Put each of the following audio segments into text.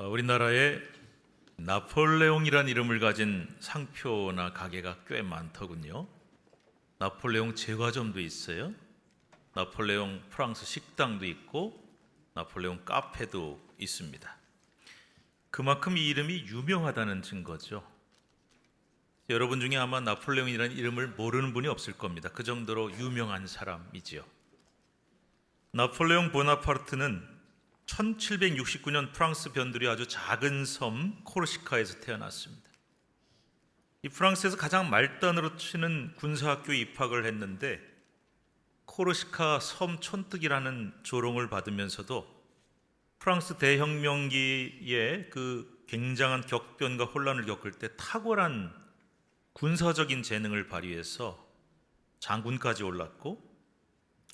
어, 우리나라에 나폴레옹이란 이름을 가진 상표나 가게가 꽤 많더군요. 나폴레옹 제과점도 있어요. 나폴레옹 프랑스 식당도 있고 나폴레옹 카페도 있습니다. 그만큼 이 이름이 유명하다는 증거죠. 여러분 중에 아마 나폴레옹이라는 이름을 모르는 분이 없을 겁니다. 그 정도로 유명한 사람이지요. 나폴레옹 보나파르트는 1769년 프랑스 변두리 아주 작은 섬 코르시카에서 태어났습니다. 이 프랑스에서 가장 말단으로 치는 군사학교에 입학을 했는데 코르시카 섬 촌뜨기라는 조롱을 받으면서도 프랑스 대혁명기에 그 굉장한 격변과 혼란을 겪을 때 탁월한 군사적인 재능을 발휘해서 장군까지 올랐고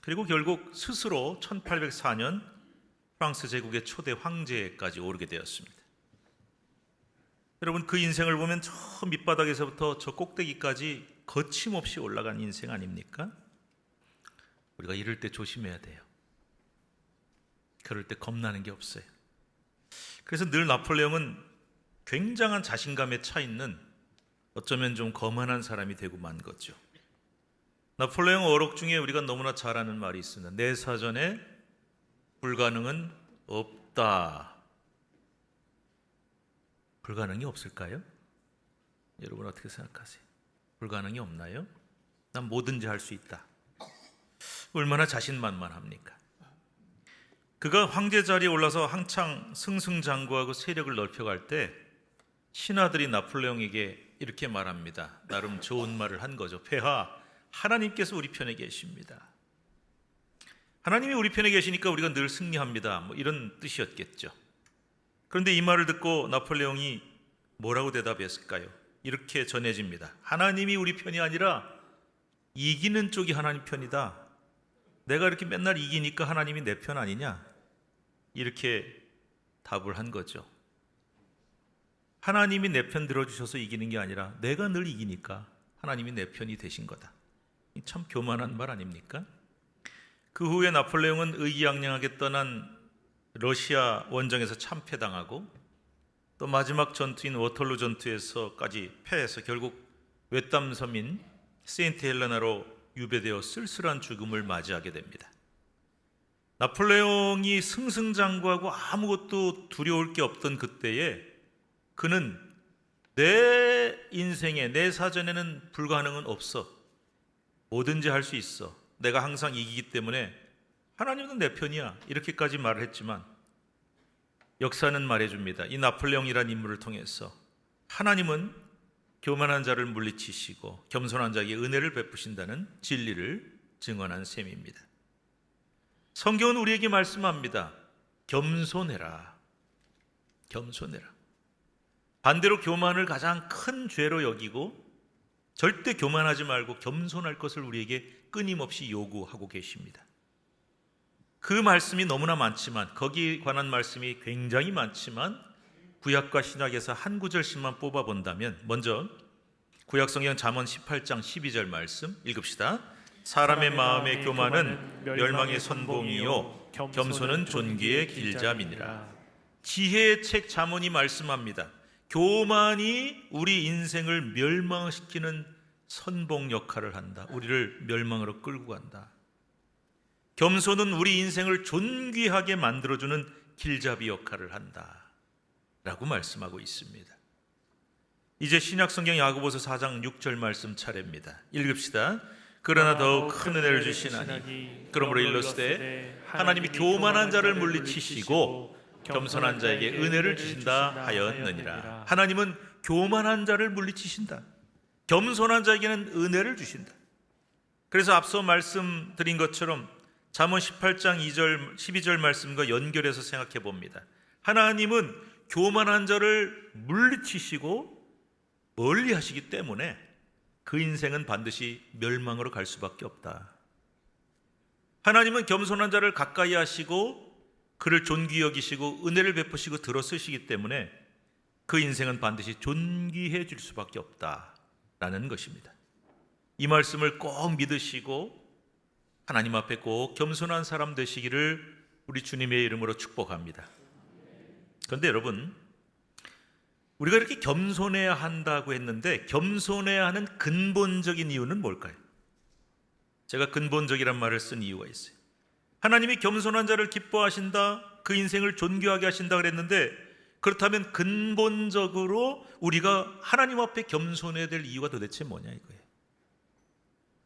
그리고 결국 스스로 1804년 프랑스 제국의 초대 황제까지 오르게 되었습니다. 여러분 그 인생을 보면 저 밑바닥에서부터 저 꼭대기까지 거침없이 올라간 인생 아닙니까? 우리가 이럴 때 조심해야 돼요. 그럴 때 겁나는 게 없어요. 그래서 늘 나폴레옹은 굉장한 자신감에 차 있는 어쩌면 좀 거만한 사람이 되고 만 거죠. 나폴레옹 어록 중에 우리가 너무나 잘 아는 말이 있습니다. 내 사전에 불가능은 없다. 불가능이 없을까요? 여러분 어떻게 생각하세요? 불가능이 없나요? 난 뭐든지 할 수 있다. 얼마나 자신만만합니까? 그가 황제 자리에 올라서 한창 승승장구하고 세력을 넓혀갈 때 신하들이 나폴레옹에게 이렇게 말합니다. 나름 좋은 말을 한 거죠. 폐하, 하나님께서 우리 편에 계십니다. 하나님이 우리 편에 계시니까 우리가 늘 승리합니다. 뭐 이런 뜻이었겠죠. 그런데 이 말을 듣고 나폴레옹이 뭐라고 대답했을까요? 이렇게 전해집니다. 하나님이 우리 편이 아니라 이기는 쪽이 하나님 편이다. 내가 이렇게 맨날 이기니까 하나님이 내 편 아니냐? 이렇게 답을 한 거죠. 하나님이 내 편 들어주셔서 이기는 게 아니라 내가 늘 이기니까 하나님이 내 편이 되신 거다. 참 교만한 말 아닙니까? 그 후에 나폴레옹은 의기양양하게 떠난 러시아 원정에서 참패당하고 또 마지막 전투인 워털루 전투에서까지 패해서 결국 외땀섬인 세인트 헬레나로 유배되어 쓸쓸한 죽음을 맞이하게 됩니다. 나폴레옹이 승승장구하고 아무것도 두려울 게 없던 그때에 그는 내 인생에 내 사전에는 불가능은 없어. 뭐든지 할 수 있어. 내가 항상 이기기 때문에 하나님은 내 편이야. 이렇게까지 말을 했지만 역사는 말해줍니다. 이 나폴레옹이라는 인물을 통해서 하나님은 교만한 자를 물리치시고 겸손한 자에게 은혜를 베푸신다는 진리를 증언한 셈입니다. 성경은 우리에게 말씀합니다. 겸손해라. 겸손해라. 반대로 교만을 가장 큰 죄로 여기고 절대 교만하지 말고 겸손할 것을 우리에게 끊임없이 요구하고 계십니다. 그 말씀이 너무나 많지만 거기에 관한 말씀이 굉장히 많지만 구약과 신약에서 한 구절씩만 뽑아 본다면 먼저 구약 성경 잠언 18장 12절 말씀 읽읍시다. 사람의 마음의 교만은 멸망의 선봉이요 겸손은 존귀의 길잡이니라. 지혜의 책 잠언이 말씀합니다. 교만이 우리 인생을 멸망시키는 선봉 역할을 한다. 우리를 멸망으로 끌고 간다. 겸손은 우리 인생을 존귀하게 만들어주는 길잡이 역할을 한다. 라고 말씀하고 있습니다. 이제 신약성경 야고보서 4장 6절 말씀 차례입니다. 읽읍시다. 그러나 더욱 큰 은혜를 주시나니 그러므로 일러스되 하나님이 교만한 자를 물리치시고 겸손한 자에게 은혜를 주신다 하였느니라. 하나님은 교만한 자를 물리치신다. 겸손한 자에게는 은혜를 주신다. 그래서 앞서 말씀드린 것처럼 잠언 18장 2절 12절 말씀과 연결해서 생각해 봅니다. 하나님은 교만한 자를 물리치시고 멀리 하시기 때문에 그 인생은 반드시 멸망으로 갈 수밖에 없다. 하나님은 겸손한 자를 가까이 하시고 그를 존귀 여기시고 은혜를 베푸시고 들어 쓰시기 때문에 그 인생은 반드시 존귀해 줄 수밖에 없다 라는 것입니다. 이 말씀을 꼭 믿으시고 하나님 앞에 꼭 겸손한 사람 되시기를 우리 주님의 이름으로 축복합니다. 그런데 여러분, 우리가 이렇게 겸손해야 한다고 했는데 겸손해야 하는 근본적인 이유는 뭘까요? 제가 근본적이란 말을 쓴 이유가 있어요. 하나님이 겸손한 자를 기뻐하신다, 그 인생을 존귀하게 하신다 그랬는데 그렇다면 근본적으로 우리가 하나님 앞에 겸손해야 될 이유가 도대체 뭐냐 이거예요.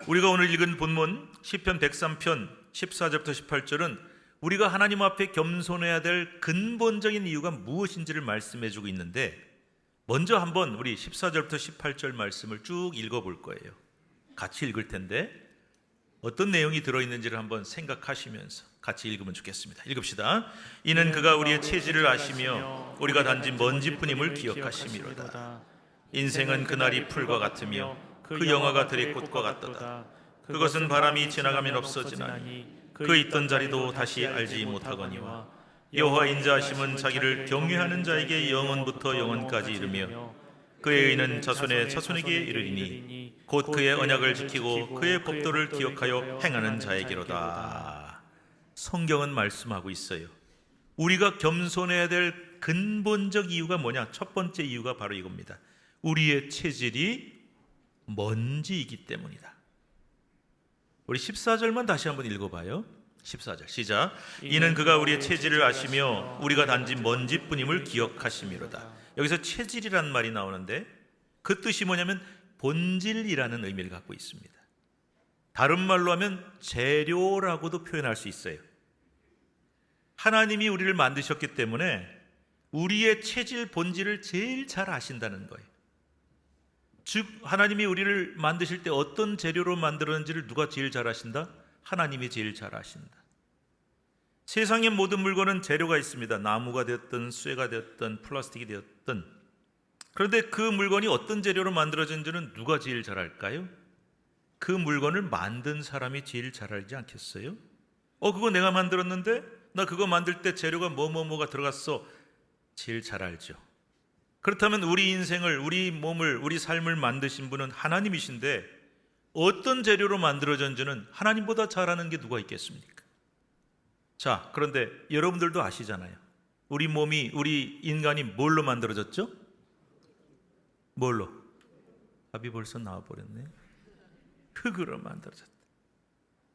우리가 오늘 읽은 본문 시편 103편 14절부터 18절은 우리가 하나님 앞에 겸손해야 될 근본적인 이유가 무엇인지를 말씀해 주고 있는데 먼저 한번 우리 14절부터 18절 말씀을 쭉 읽어 볼 거예요. 같이 읽을 텐데 어떤 내용이 들어 있는지를 한번 생각하시면서 같이 읽으면 좋겠습니다. 읽읍시다. 이는 그가 우리의 체질을 아시며 우리가 단지 먼지뿐임을 기억하심이로다. 인생은 그날이 풀과 같으며 그 영화가 들이꽃과 같도다. 그것은 바람이 지나가면 없어지나니 그 있던 자리도 다시 알지 못하거니와 여호와 인자하심은 자기를 경외하는 자에게 영원부터 영원까지 이르며 그의 의는 자손의 자손에게 이르리니 곧 그의 언약을 지키고 그의 법도를 기억하여 행하는 자에게로다. 성경은 말씀하고 있어요. 우리가 겸손해야 될 근본적 이유가 뭐냐? 첫 번째 이유가 바로 이겁니다. 우리의 체질이 먼지이기 때문이다. 우리 14절만 다시 한번 읽어봐요. 14절 시작. 이는 그가 우리의 체질을 아시며 우리가 단지 먼지뿐임을 기억하심이로다. 여기서 체질이란 말이 나오는데 그 뜻이 뭐냐면 본질이라는 의미를 갖고 있습니다. 다른 말로 하면 재료라고도 표현할 수 있어요. 하나님이 우리를 만드셨기 때문에 우리의 체질 본질을 제일 잘 아신다는 거예요. 즉 하나님이 우리를 만드실 때 어떤 재료로 만들었는지를 누가 제일 잘 아신다? 하나님이 제일 잘 아신다. 세상의 모든 물건은 재료가 있습니다. 나무가 되었든 쇠가 되었든 플라스틱이 되었든 그런데 그 물건이 어떤 재료로 만들어진지는 누가 제일 잘 알까요? 그 물건을 만든 사람이 제일 잘 알지 않겠어요? 어 그거 내가 만들었는데 나 그거 만들 때 재료가 뭐뭐뭐가 들어갔어 제일 잘 알죠. 그렇다면 우리 인생을 우리 몸을 우리 삶을 만드신 분은 하나님이신데 어떤 재료로 만들어졌는지는 하나님보다 잘 아는 게 누가 있겠습니까? 자, 그런데 여러분들도 아시잖아요. 우리 몸이 우리 인간이 뭘로 만들어졌죠? 뭘로? 답이 벌써 나와 버렸네. 흙으로 만들어졌다.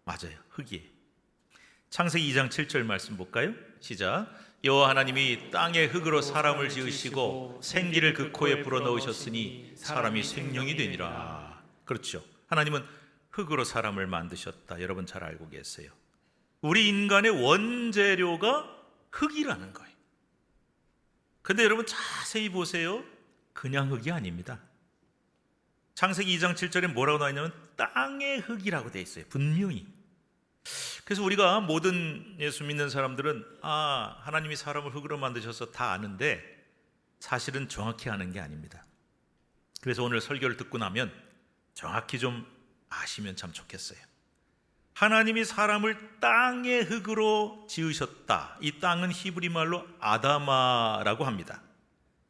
맞아요. 흙이. 창세기 2장 7절 말씀 볼까요? 시작. 여호와 하나님이 땅의 흙으로 사람을 지으시고 생기를 그 코에 불어넣으셨으니 사람이 생명이 되니라. 그렇죠. 하나님은 흙으로 사람을 만드셨다. 여러분 잘 알고 계세요. 우리 인간의 원재료가 흙이라는 거예요. 근데 여러분 자세히 보세요. 그냥 흙이 아닙니다. 창세기 2장 7절에 뭐라고 나와 있냐면 땅의 흙이라고 돼 있어요. 분명히. 그래서 우리가 모든 예수 믿는 사람들은 아, 하나님이 사람을 흙으로 만드셔서 다 아는데 사실은 정확히 아는 게 아닙니다. 그래서 오늘 설교를 듣고 나면 정확히 좀 아시면 참 좋겠어요. 하나님이 사람을 땅의 흙으로 지으셨다. 이 땅은 히브리 말로 아다마라고 합니다.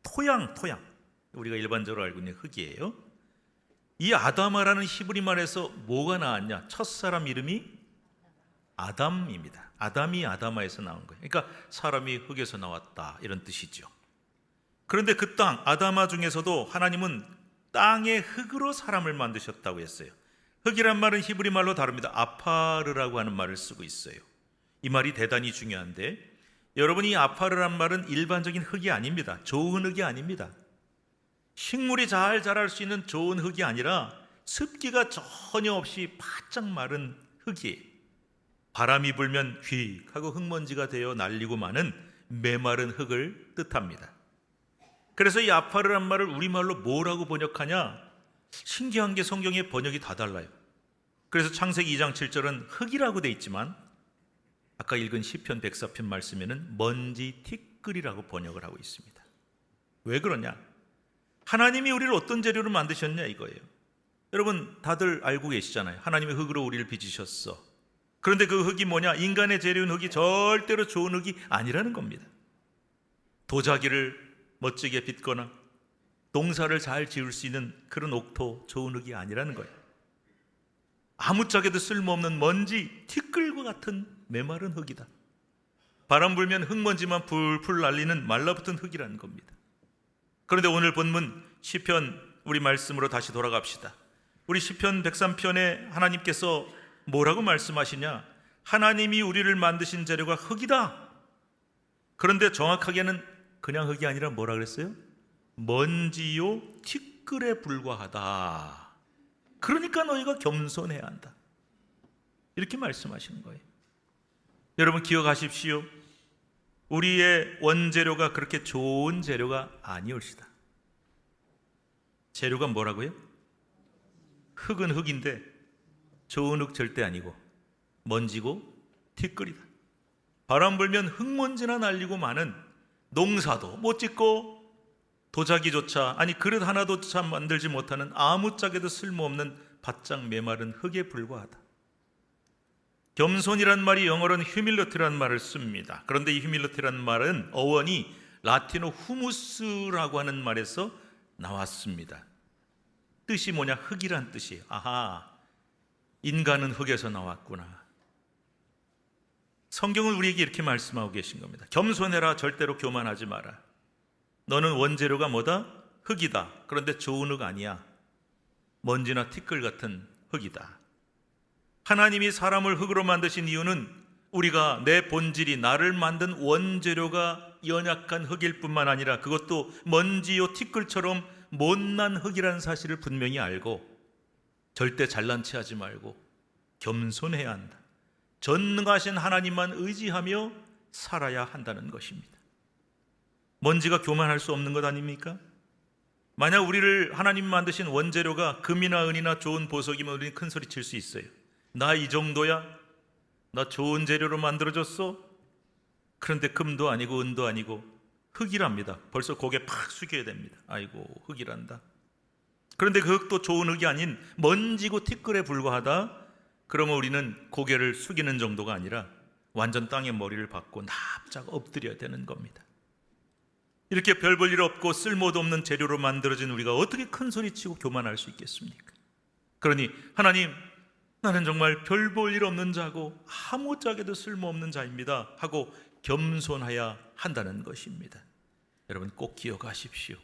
토양, 토양. 우리가 일반적으로 알고 있는 흙이에요. 이 아다마라는 히브리 말에서 뭐가 나왔냐? 첫 사람 이름이 아담입니다. 아담이 아다마에서 나온 거예요. 그러니까 사람이 흙에서 나왔다 이런 뜻이죠. 그런데 그 땅 아다마 중에서도 하나님은 땅의 흙으로 사람을 만드셨다고 했어요. 흙이란 말은 히브리 말로 다릅니다. 아파르라고 하는 말을 쓰고 있어요. 이 말이 대단히 중요한데 여러분이 아파르란 말은 일반적인 흙이 아닙니다. 좋은 흙이 아닙니다. 식물이 잘 자랄 수 있는 좋은 흙이 아니라 습기가 전혀 없이 바짝 마른 흙이에요. 바람이 불면 휙 하고 흙먼지가 되어 날리고 마는 메마른 흙을 뜻합니다. 그래서 이 아파르란 말을 우리말로 뭐라고 번역하냐? 신기한 게 성경의 번역이 다 달라요. 그래서 창세기 2장 7절은 흙이라고 돼 있지만 아까 읽은 시편 104편 말씀에는 먼지 티끌이라고 번역을 하고 있습니다. 왜 그러냐? 하나님이 우리를 어떤 재료로 만드셨냐 이거예요. 여러분 다들 알고 계시잖아요. 하나님이 흙으로 우리를 빚으셨어. 그런데 그 흙이 뭐냐? 인간의 재료인 흙이 절대로 좋은 흙이 아니라는 겁니다. 도자기를 멋지게 빚거나 농사를 잘 지을 수 있는 그런 옥토 좋은 흙이 아니라는 거예요. 아무짝에도 쓸모없는 먼지, 티끌과 같은 메마른 흙이다. 바람 불면 흙먼지만 풀풀 날리는 말라붙은 흙이라는 겁니다. 그런데 오늘 본문 시편 우리 말씀으로 다시 돌아갑시다. 우리 시편 103편에 하나님께서 뭐라고 말씀하시냐? 하나님이 우리를 만드신 재료가 흙이다. 그런데 정확하게는 그냥 흙이 아니라 뭐라 그랬어요? 먼지요 티끌에 불과하다. 그러니까 너희가 겸손해야 한다. 이렇게 말씀하시는 거예요. 여러분 기억하십시오. 우리의 원재료가 그렇게 좋은 재료가 아니올시다. 재료가 뭐라고요? 흙은 흙인데 좋은 흙 절대 아니고 먼지고 티끌이다. 바람 불면 흙먼지나 날리고 마는 농사도 못 짓고 도자기조차 아니 그릇 하나도 참 만들지 못하는 아무짝에도 쓸모없는 바짝 메마른 흙에 불과하다. 겸손이란 말이 영어로는 휴밀러티란 말을 씁니다. 그런데 이 휴밀러티란 말은 어원이 라틴어 후무스라고 하는 말에서 나왔습니다. 뜻이 뭐냐? 흙이란 뜻이에요. 아하, 인간은 흙에서 나왔구나. 성경은 우리에게 이렇게 말씀하고 계신 겁니다. 겸손해라, 절대로 교만하지 마라. 너는 원재료가 뭐다? 흙이다. 그런데 좋은 흙 아니야. 먼지나 티끌 같은 흙이다. 하나님이 사람을 흙으로 만드신 이유는 우리가 내 본질이 나를 만든 원재료가 연약한 흙일 뿐만 아니라 그것도 먼지요 티끌처럼 못난 흙이라는 사실을 분명히 알고 절대 잘난 체 하지 말고 겸손해야 한다. 전능하신 하나님만 의지하며 살아야 한다는 것입니다. 먼지가 교만할 수 없는 것 아닙니까? 만약 우리를 하나님 만드신 원재료가 금이나 은이나 좋은 보석이면 우리는 큰 소리 칠 수 있어요. 나 이 정도야? 나 좋은 재료로 만들어졌어? 그런데 금도 아니고 은도 아니고 흙이랍니다. 벌써 고개 팍 숙여야 됩니다. 아이고 흙이란다. 그런데 그 흙도 좋은 흙이 아닌 먼지고 티끌에 불과하다. 그러면 우리는 고개를 숙이는 정도가 아니라 완전 땅에 머리를 박고 납작 엎드려야 되는 겁니다. 이렇게 별 볼 일 없고 쓸모도 없는 재료로 만들어진 우리가 어떻게 큰 소리 치고 교만할 수 있겠습니까? 그러니 하나님 나는 정말 별 볼 일 없는 자고 아무짝에도 쓸모없는 자입니다 하고 겸손해야 한다는 것입니다. 여러분 꼭 기억하십시오.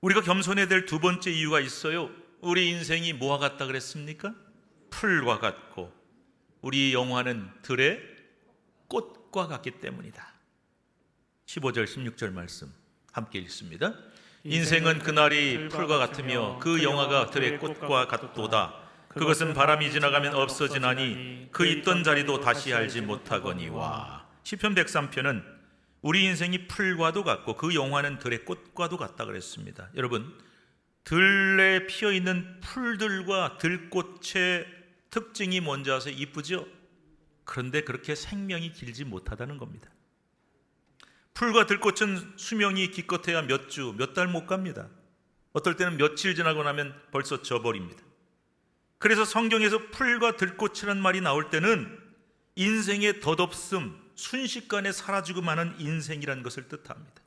우리가 겸손해야 될 두 번째 이유가 있어요. 우리 인생이 뭐와 같다 그랬습니까? 풀과 같고 우리 영화는 들의 꽃과 같기 때문이다. 15절 16절 말씀 함께 읽습니다. 인생은 그날이 풀과 같으며 그 영화가 들의 꽃과 같도다. 그것은 바람이 지나가면 없어지나니 그 있던 자리도 다시 알지 못하거니와. 시편 103편은 우리 인생이 풀과도 같고 그 영화는 들의 꽃과도 같다 그랬습니다. 여러분 들에 피어 있는 풀들과 들꽃의 특징이 뭔지 아세요? 이쁘죠? 그런데 그렇게 생명이 길지 못하다는 겁니다. 풀과 들꽃은 수명이 기껏해야 몇 주, 몇 달 못 갑니다. 어떨 때는 며칠 지나고 나면 벌써 져버립니다. 그래서 성경에서 풀과 들꽃이라는 말이 나올 때는 인생의 덧없음, 순식간에 사라지고 마는 인생이라는 것을 뜻합니다.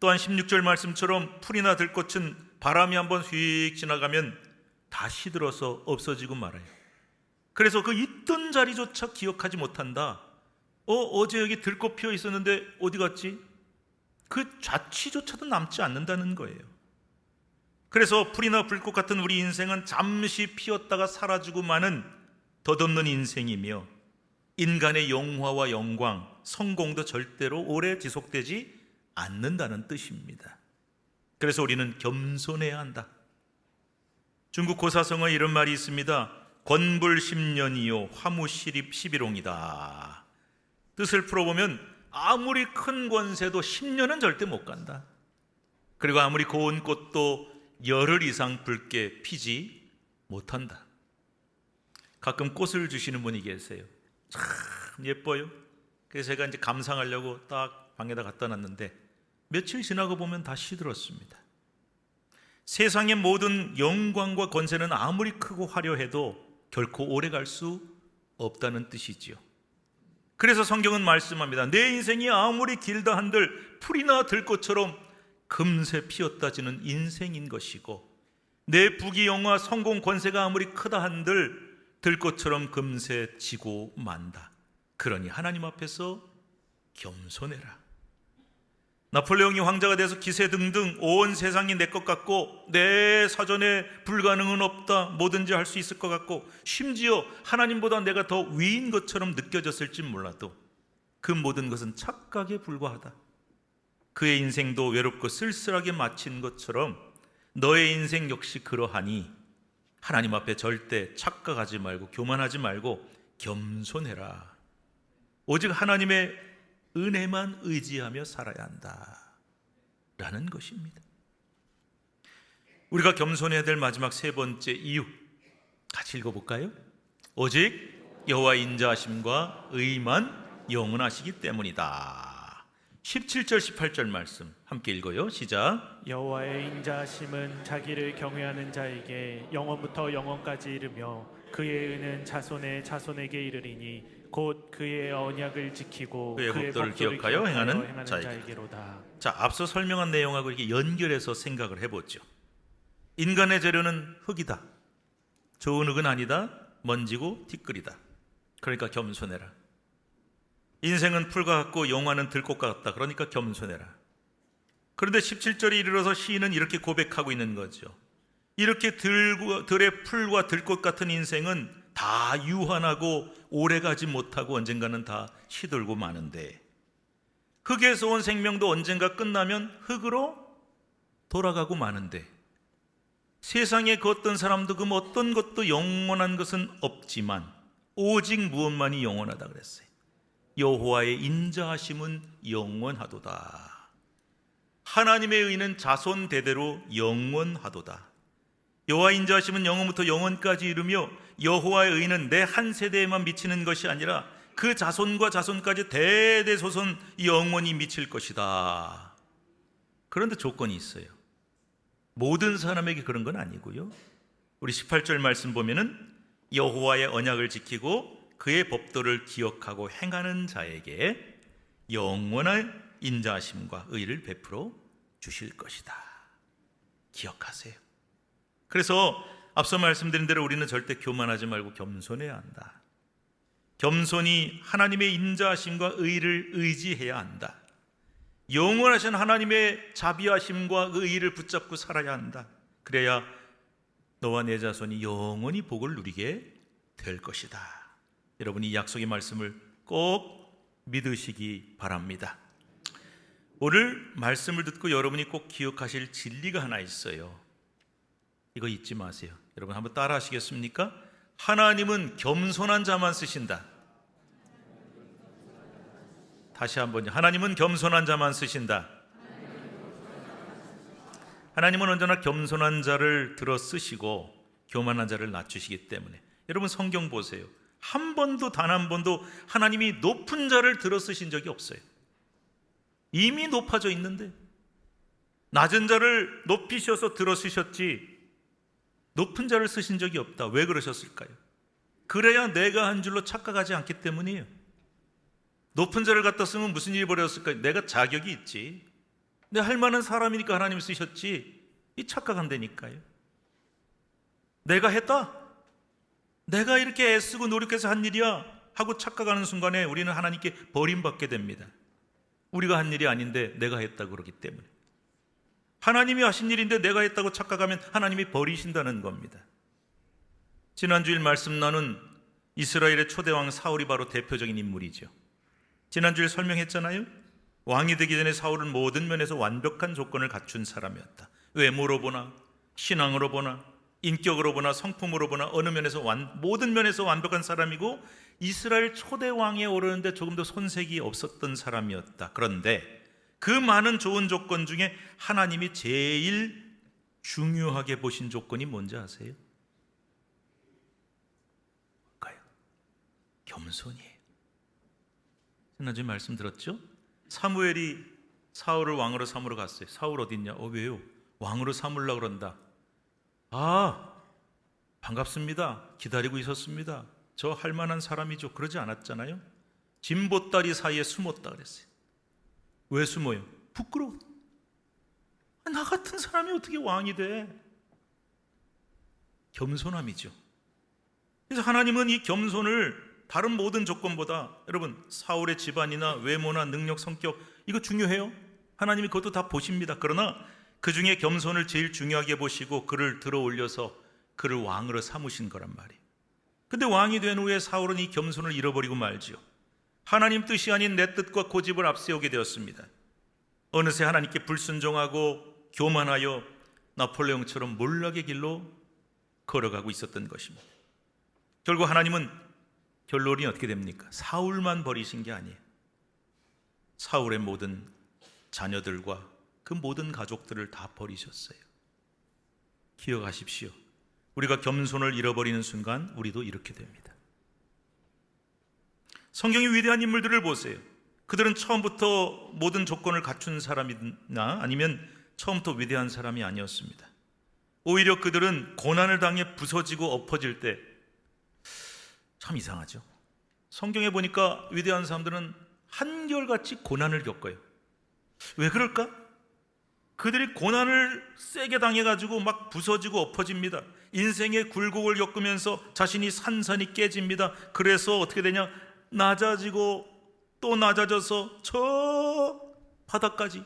또한 16절 말씀처럼 풀이나 들꽃은 바람이 한번 휙 지나가면 다 시 들어서 없어지고 말아요. 그래서 그 있던 자리조차 기억하지 못한다. 어, 어제 여기 들꽃 피어 있었는데 어디 갔지? 그 자취조차도 남지 않는다는 거예요. 그래서 풀이나 불꽃 같은 우리 인생은 잠시 피었다가 사라지고 마는 덧없는 인생이며 인간의 영화와 영광, 성공도 절대로 오래 지속되지 않는다는 뜻입니다. 그래서 우리는 겸손해야 한다. 중국 고사성어에 이런 말이 있습니다. 권불 10년이요 화무 시립 11홍이다. 뜻을 풀어보면 아무리 큰 권세도 10년은 절대 못 간다. 그리고 아무리 고운 꽃도 열흘 이상 붉게 피지 못한다. 가끔 꽃을 주시는 분이 계세요. 참 예뻐요. 그래서 제가 이제 감상하려고 딱 방에다 갖다 놨는데 며칠 지나고 보면 다 시들었습니다. 세상의 모든 영광과 권세는 아무리 크고 화려해도 결코 오래 갈 수 없다는 뜻이지요. 그래서 성경은 말씀합니다. 내 인생이 아무리 길다 한들 풀이나 들꽃처럼 금세 피었다지는 인생인 것이고 내 부귀영화 성공 권세가 아무리 크다 한들 들꽃처럼 금세 지고 만다. 그러니 하나님 앞에서 겸손해라. 나폴레옹이 황자가 돼서 기세 등등 온 세상이 내 것 같고 내 사전에 불가능은 없다 뭐든지 할 수 있을 것 같고 심지어 하나님보다 내가 더 위인 것처럼 느껴졌을지 몰라도 그 모든 것은 착각에 불과하다. 그의 인생도 외롭고 쓸쓸하게 마친 것처럼 너의 인생 역시 그러하니 하나님 앞에 절대 착각하지 말고 교만하지 말고 겸손해라. 오직 하나님의 은혜만 의지하며 살아야 한다. 라는 것입니다. 우리가 겸손해야 될 마지막 세 번째 이유 같이 읽어볼까요? 오직 여호와 인자하심과 의만 영원하시기 때문이다. 17절 18절 말씀 함께 읽어요. 시작. 여호와의 인자하심은 자기를 경외하는 자에게 영원부터 영원까지 이르며 그의 은은 자손의 자손에게 이르리니 곧 그의 언약을 지키고 그의 그의 법도를 법도를 기억하여 행하는 행하는 자에게. 자에게 로다. 자, 앞서 설명한 내용하고 이렇게 연결해서 생각을 해보죠. 인간의 재료는 흙이다. 좋은 흙은 아니다. 먼지고 티끌이다. 그러니까 겸손해라. 인생은 풀과 같고 영화는 들꽃과 같다. 그러니까 겸손해라. 그런데 17절에 이르러서 시인은 이렇게 고백하고 있는 거죠. 이렇게 들고, 들의 풀과 들꽃 같은 인생은 다 유한하고 오래가지 못하고 언젠가는 다 시들고 마는데 흙에서 온 생명도 언젠가 끝나면 흙으로 돌아가고 마는데 세상에 그 어떤 사람도 그 어떤 것도 영원한 것은 없지만 오직 무엇만이 영원하다 그랬어요. 여호와의 인자하심은 영원하도다. 하나님의 의는 자손 대대로 영원하도다. 여호와 인자하심은 영원부터 영원까지 이르며 여호와의 의는 내 한 세대에만 미치는 것이 아니라 그 자손과 자손까지 대대소손 영원히 미칠 것이다. 그런데 조건이 있어요. 모든 사람에게 그런 건 아니고요. 우리 18절 말씀 보면은 여호와의 언약을 지키고 그의 법도를 기억하고 행하는 자에게 영원한 인자하심과 의를 베풀어 주실 것이다. 기억하세요. 그래서 앞서 말씀드린 대로 우리는 절대 교만하지 말고 겸손해야 한다. 겸손히 하나님의 인자하심과 의를 의지해야 한다. 영원하신 하나님의 자비하심과 의를 붙잡고 살아야 한다. 그래야 너와 내 자손이 영원히 복을 누리게 될 것이다. 여러분이 이 약속의 말씀을 꼭 믿으시기 바랍니다. 오늘 말씀을 듣고 여러분이 꼭 기억하실 진리가 하나 있어요. 이거 잊지 마세요. 여러분 한번 따라 하시겠습니까? 하나님은 겸손한 자만 쓰신다. 다시 한번요. 하나님은 겸손한 자만 쓰신다. 하나님은 언제나 겸손한 자를 들어 쓰시고 교만한 자를 낮추시기 때문에 여러분 성경 보세요. 한 번도 단 한 번도 하나님이 높은 자를 들어 쓰신 적이 없어요. 이미 높아져 있는데 낮은 자를 높이셔서 들어 쓰셨지 높은 자를 쓰신 적이 없다. 왜 그러셨을까요? 그래야 내가 한 줄로 착각하지 않기 때문이에요. 높은 자를 갖다 쓰면 무슨 일이 벌어졌을까요? 내가 자격이 있지. 내 할 만한 사람이니까 하나님 쓰셨지. 이 착각한다니까요. 내가 했다. 내가 이렇게 애쓰고 노력해서 한 일이야 하고 착각하는 순간에 우리는 하나님께 버림받게 됩니다. 우리가 한 일이 아닌데 내가 했다 그러기 때문에. 하나님이 하신 일인데 내가 했다고 착각하면 하나님이 버리신다는 겁니다. 지난주일 말씀 나눈 이스라엘의 초대왕 사울이 바로 대표적인 인물이죠. 지난주에 설명했잖아요. 왕이 되기 전에 사울은 모든 면에서 완벽한 조건을 갖춘 사람이었다. 외모로 보나, 신앙으로 보나, 인격으로 보나, 성품으로 보나 어느 면에서 완, 모든 면에서 완벽한 사람이고 이스라엘 초대 왕에 오르는데 조금 더 손색이 없었던 사람이었다. 그런데 그 많은 좋은 조건 중에 하나님이 제일 중요하게 보신 조건이 뭔지 아세요? 뭘까요? 겸손이에요. 지난주에 말씀 들었죠? 사무엘이 사울을 왕으로 삼으러 갔어요. 사울 어딨냐? 어 왜요? 왕으로 삼으려 그런다. 아 반갑습니다. 기다리고 있었습니다. 저 할 만한 사람이죠. 그러지 않았잖아요. 진보다리 사이에 숨었다 그랬어요. 왜 숨어요? 부끄러워. 나 같은 사람이 어떻게 왕이 돼? 겸손함이죠. 그래서 하나님은 이 겸손을 다른 모든 조건보다 여러분 사울의 집안이나 외모나 능력, 성격 이거 중요해요. 하나님이 그것도 다 보십니다. 그러나 그 중에 겸손을 제일 중요하게 보시고 그를 들어 올려서 그를 왕으로 삼으신 거란 말이에요. 근데 왕이 된 후에 사울은 이 겸손을 잃어버리고 말지요. 하나님 뜻이 아닌 내 뜻과 고집을 앞세우게 되었습니다. 어느새 하나님께 불순종하고 교만하여 나폴레옹처럼 몰락의 길로 걸어가고 있었던 것입니다. 결국 하나님은 결론이 어떻게 됩니까? 사울만 버리신 게 아니에요. 사울의 모든 자녀들과 그 모든 가족들을 다 버리셨어요. 기억하십시오. 우리가 겸손을 잃어버리는 순간 우리도 이렇게 됩니다. 성경의 위대한 인물들을 보세요. 그들은 처음부터 모든 조건을 갖춘 사람이나 아니면 처음부터 위대한 사람이 아니었습니다. 오히려 그들은 고난을 당해 부서지고 엎어질 때 참 이상하죠. 성경에 보니까 위대한 사람들은 한결같이 고난을 겪어요. 왜 그럴까? 그들이 고난을 세게 당해가지고 막 부서지고 엎어집니다. 인생의 굴곡을 겪으면서 자신이 산산이 깨집니다. 그래서 어떻게 되냐? 낮아지고 또 낮아져서 저 바닥까지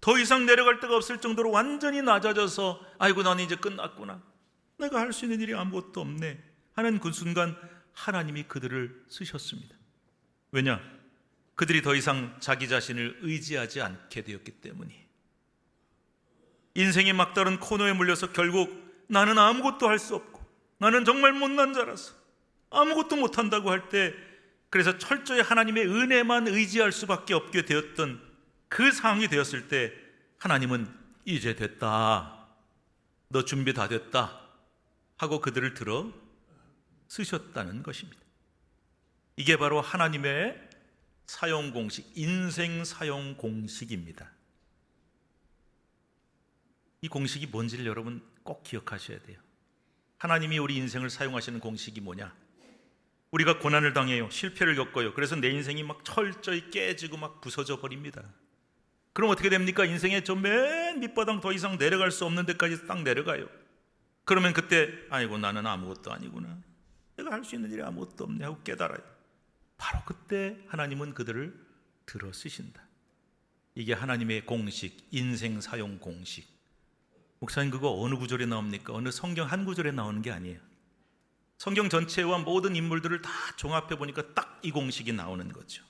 더 이상 내려갈 데가 없을 정도로 완전히 낮아져서 아이고 나는 이제 끝났구나. 내가 할 수 있는 일이 아무것도 없네. 하는 그 순간 하나님이 그들을 쓰셨습니다. 왜냐? 그들이 더 이상 자기 자신을 의지하지 않게 되었기 때문이. 인생의 막다른 코너에 물려서 결국 나는 아무것도 할 수 없고 나는 정말 못난 자라서 아무것도 못한다고 할 때 그래서 철저히 하나님의 은혜만 의지할 수밖에 없게 되었던 그 상황이 되었을 때 하나님은 이제 됐다. 너 준비 다 됐다. 하고 그들을 들어 쓰셨다는 것입니다. 이게 바로 하나님의 사용 공식, 인생 사용 공식입니다. 이 공식이 뭔지를 여러분 꼭 기억하셔야 돼요. 하나님이 우리 인생을 사용하시는 공식이 뭐냐? 우리가 고난을 당해요. 실패를 겪어요. 그래서 내 인생이 막 철저히 깨지고 막 부서져 버립니다. 그럼 어떻게 됩니까? 인생의 저 맨 밑바닥 더 이상 내려갈 수 없는 데까지 딱 내려가요. 그러면 그때 아이고 나는 아무것도 아니구나. 내가 할 수 있는 일이 아무것도 없네 하고 깨달아요. 바로 그때 하나님은 그들을 들어 쓰신다. 이게 하나님의 공식, 인생 사용 공식. 목사님 그거 어느 구절에 나옵니까? 어느 성경 한 구절에 나오는 게 아니에요. 성경 전체와 모든 인물들을 다 종합해 보니까 딱 이 공식이 나오는 거죠.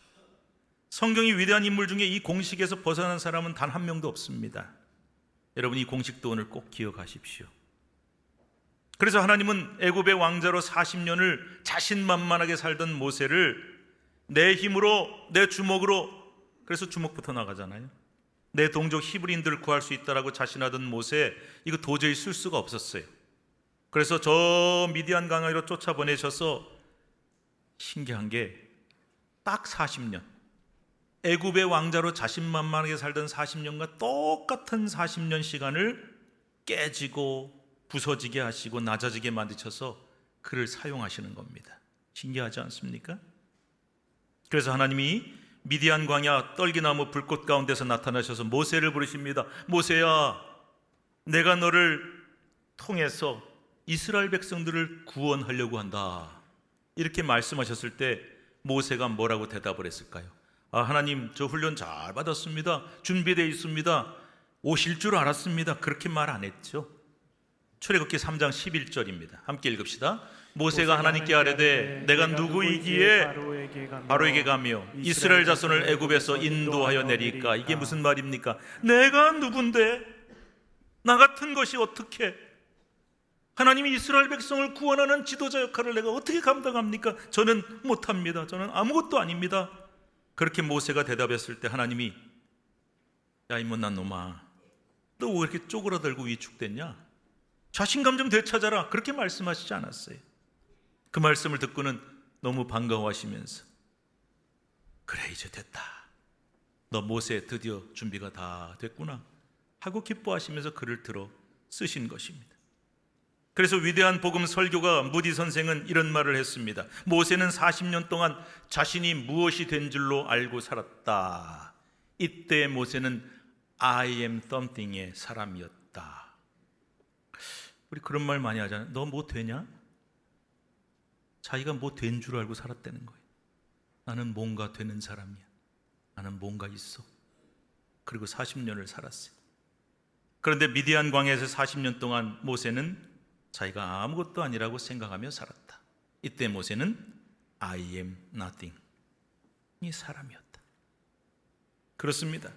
성경이 위대한 인물 중에 이 공식에서 벗어난 사람은 단 한 명도 없습니다. 여러분 이 공식도 오늘 꼭 기억하십시오. 그래서 하나님은 애굽의 왕자로 40년을 자신만만하게 살던 모세를 내 힘으로 내 주먹으로 그래서 주먹부터 나가잖아요. 내 동족 히브리인들을 구할 수 있다라고 자신하던 모세 이거 도저히 쓸 수가 없었어요. 그래서 저 미디안 강으로 쫓아보내셔서 신기한 게 딱 40년 애굽의 왕자로 자신만만하게 살던 40년과 똑같은 40년 시간을 깨지고 부서지게 하시고 낮아지게 만드셔서 그를 사용하시는 겁니다. 신기하지 않습니까? 그래서 하나님이 미디안 광야 떨기나무 불꽃 가운데서 나타나셔서 모세를 부르십니다. 모세야, 내가 너를 통해서 이스라엘 백성들을 구원하려고 한다. 이렇게 말씀하셨을 때 모세가 뭐라고 대답을 했을까요? 아, 하나님, 저 훈련 잘 받았습니다. 준비되어 있습니다. 오실 줄 알았습니다. 그렇게 말 안 했죠. 출애굽기 3장 11절입니다. 함께 읽읍시다. 모세가 하나님께 아뢰되 내가 누구이기에 바로에게 가며, 이스라엘 자손을 애굽에서 인도하여 내릴까? 이게 무슨 말입니까? 내가 누군데 나 같은 것이 어떻게 하나님이 이스라엘 백성을 구원하는 지도자 역할을 내가 어떻게 감당합니까? 저는 못합니다. 저는 아무것도 아닙니다. 그렇게 모세가 대답했을 때 하나님이 야 이 못난 놈아 너 왜 이렇게 쪼그라들고 위축됐냐? 자신감 좀 되찾아라. 그렇게 말씀하시지 않았어요. 그 말씀을 듣고는 너무 반가워하시면서 그래 이제 됐다. 너 모세 드디어 준비가 다 됐구나 하고 기뻐하시면서 글을 들어 쓰신 것입니다. 그래서 위대한 복음 설교가 무디 선생은 이런 말을 했습니다. 모세는 40년 동안 자신이 무엇이 된 줄로 알고 살았다. 이때 모세는 I am something의 사람이었다. 우리 그런 말 많이 하잖아요. 너 뭐 되냐? 자기가 뭐 된 줄 알고 살았다는 거예요. 나는 뭔가 되는 사람이야. 나는 뭔가 있어. 그리고 40년을 살았어요. 그런데 미디안 광야에서 40년 동안 모세는 자기가 아무것도 아니라고 생각하며 살았다. 이때 모세는 I am nothing 이 사람이었다. 그렇습니다.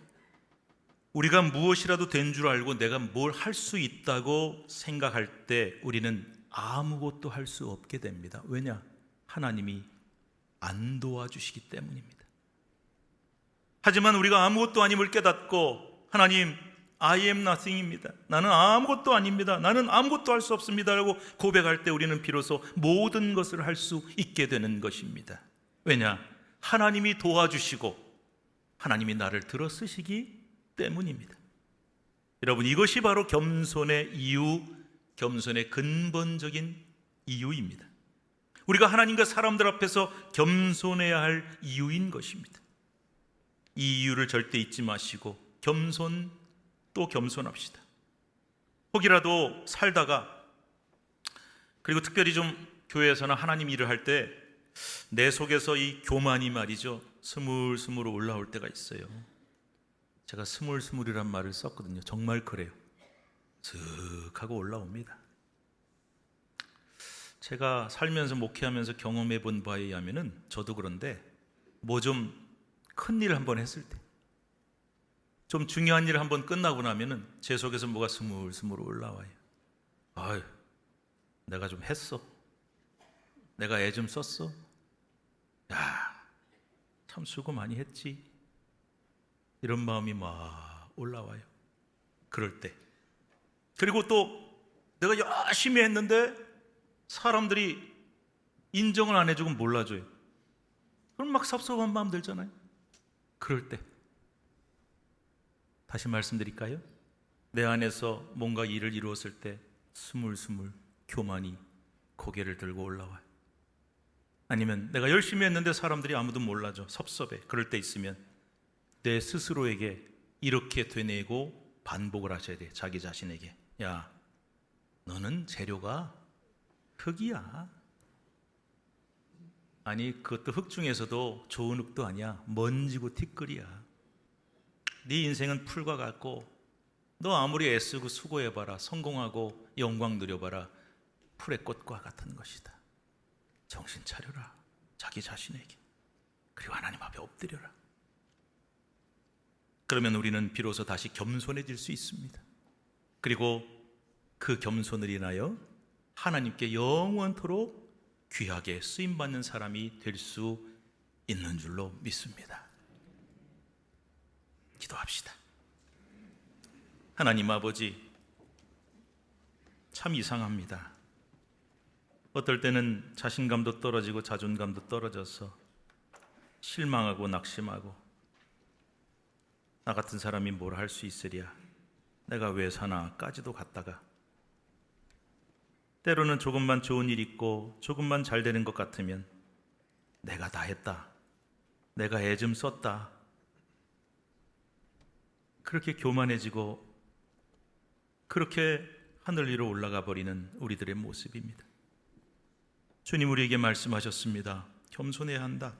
우리가 무엇이라도 된 줄 알고 내가 뭘 할 수 있다고 생각할 때 우리는 아무것도 할 수 없게 됩니다. 왜냐? 하나님이 안 도와주시기 때문입니다. 하지만 우리가 아무것도 아님을 깨닫고 하나님 I am nothing입니다. 나는 아무것도 아닙니다. 나는 아무것도 할 수 없습니다라고 고백할 때 우리는 비로소 모든 것을 할 수 있게 되는 것입니다. 왜냐? 하나님이 도와주시고 하나님이 나를 들어 쓰시기 때문입니다. 여러분 이것이 바로 겸손의 이유, 겸손의 근본적인 이유입니다. 우리가 하나님과 사람들 앞에서 겸손해야 할 이유인 것입니다. 이 이유를 절대 잊지 마시고 겸손 또 겸손합시다. 혹이라도 살다가 그리고 특별히 좀 교회에서는 하나님 일을 할 때 내 속에서 이 교만이 말이죠 스물스물 올라올 때가 있어요. 제가 스물스물이란 말을 썼거든요. 정말 그래요. 슥 하고 올라옵니다. 제가 살면서 목회하면서 경험해 본 바에 의하면은 저도 그런데 뭐 좀 큰 일을 한번 했을 때, 좀 중요한 일을 한번 끝나고 나면은 제 속에서 뭐가 스물스물 올라와요. 아유, 내가 좀 했어. 내가 애 좀 썼어. 야, 참 수고 많이 했지. 이런 마음이 막 올라와요. 그럴 때. 그리고 또 내가 열심히 했는데 사람들이 인정을 안 해주고 몰라줘요. 그럼 막 섭섭한 마음 들잖아요. 그럴 때. 다시 말씀드릴까요? 내 안에서 뭔가 일을 이루었을 때 스물스물 교만이 고개를 들고 올라와요. 아니면 내가 열심히 했는데 사람들이 아무도 몰라줘. 섭섭해. 그럴 때 있으면 내 스스로에게 이렇게 되뇌고 반복을 하셔야 돼. 자기 자신에게. 야, 너는 재료가 흙이야. 아니, 그것도 흙 중에서도 좋은 흙도 아니야. 먼지고 티끌이야. 네 인생은 풀과 같고 너 아무리 애쓰고 수고해봐라. 성공하고 영광 누려봐라. 풀의 꽃과 같은 것이다. 정신 차려라. 자기 자신에게. 그리고 하나님 앞에 엎드려라. 그러면 우리는 비로소 다시 겸손해질 수 있습니다. 그리고 그 겸손을 인하여 하나님께 영원토록 귀하게 쓰임 받는 사람이 될 수 있는 줄로 믿습니다. 기도합시다. 하나님 아버지 참 이상합니다. 어떨 때는 자신감도 떨어지고 자존감도 떨어져서 실망하고 낙심하고 나 같은 사람이 뭘 할 수 있으랴 내가 왜 사나까지도 갔다가 때로는 조금만 좋은 일 있고 조금만 잘 되는 것 같으면 내가 다 했다 내가 애 좀 썼다 그렇게 교만해지고 그렇게 하늘 위로 올라가 버리는 우리들의 모습입니다. 주님 우리에게 말씀하셨습니다. 겸손해야 한다.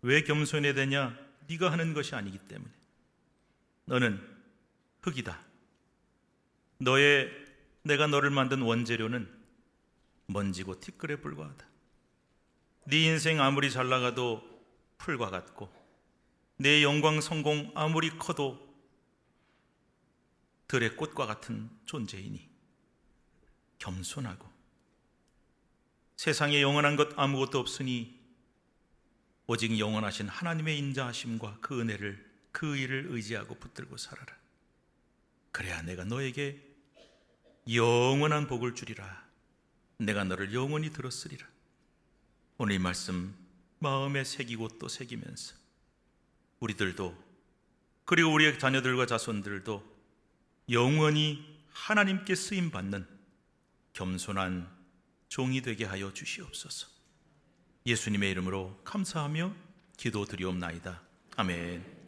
왜 겸손해야 되냐? 네가 하는 것이 아니기 때문에. 너는 흙이다. 너의 내가 너를 만든 원재료는 먼지고 티끌에 불과하다. 네 인생 아무리 잘 나가도 풀과 같고 내 영광 성공 아무리 커도 들의 꽃과 같은 존재이니 겸손하고 세상에 영원한 것 아무것도 없으니 오직 영원하신 하나님의 인자하심과 그 은혜를 그 일을 의지하고 붙들고 살아라. 그래야 내가 너에게 영원한 복을 주리라. 내가 너를 영원히 들었으리라. 오늘 이 말씀 마음에 새기고 또 새기면서 우리들도 그리고 우리의 자녀들과 자손들도 영원히 하나님께 쓰임 받는 겸손한 종이 되게 하여 주시옵소서. 예수님의 이름으로 감사하며 기도드리옵나이다. 아멘.